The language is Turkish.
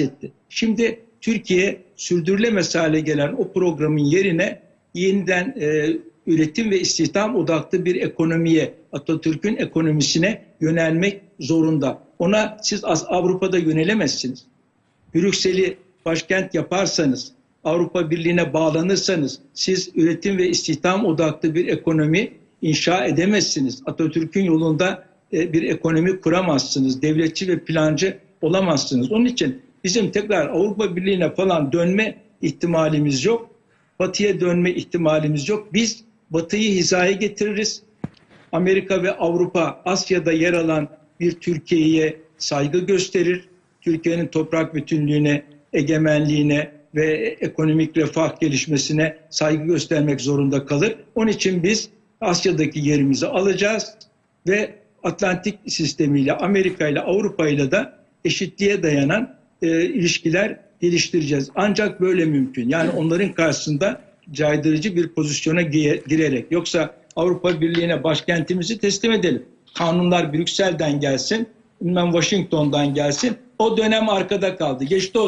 etti. Şimdi Türkiye sürdürülemez hale gelen o programın yerine yeniden e, üretim ve istihdam odaklı bir ekonomiye, Atatürk'ün ekonomisine yönelmek zorunda. Ona siz az- Avrupa'da yönelemezsiniz. Brüksel'i başkent yaparsanız, Avrupa Birliği'ne bağlanırsanız siz üretim ve istihdam odaklı bir ekonomi inşa edemezsiniz. Atatürk'ün yolunda e, bir ekonomi kuramazsınız. Devletçi ve plancı olamazsınız. Onun için bizim tekrar Avrupa Birliği'ne falan dönme ihtimalimiz yok. Batıya dönme ihtimalimiz yok. Biz Batı'yı hizaya getiririz. Amerika ve Avrupa Asya'da yer alan bir Türkiye'ye saygı gösterir. Türkiye'nin toprak bütünlüğüne, egemenliğine ve ekonomik refah gelişmesine saygı göstermek zorunda kalır. Onun için biz Asya'daki yerimizi alacağız ve Atlantik sistemiyle, Amerika ile, Avrupa ile de eşitliğe dayanan e, ilişkiler geliştireceğiz. Ancak böyle mümkün. Yani onların karşısında caydırıcı bir pozisyona gi- girerek. Yoksa Avrupa Birliği'ne başkentimizi teslim edelim. Kanunlar Brüksel'den gelsin, bilmem Washington'dan gelsin. O dönem arkada kaldı. Geçti o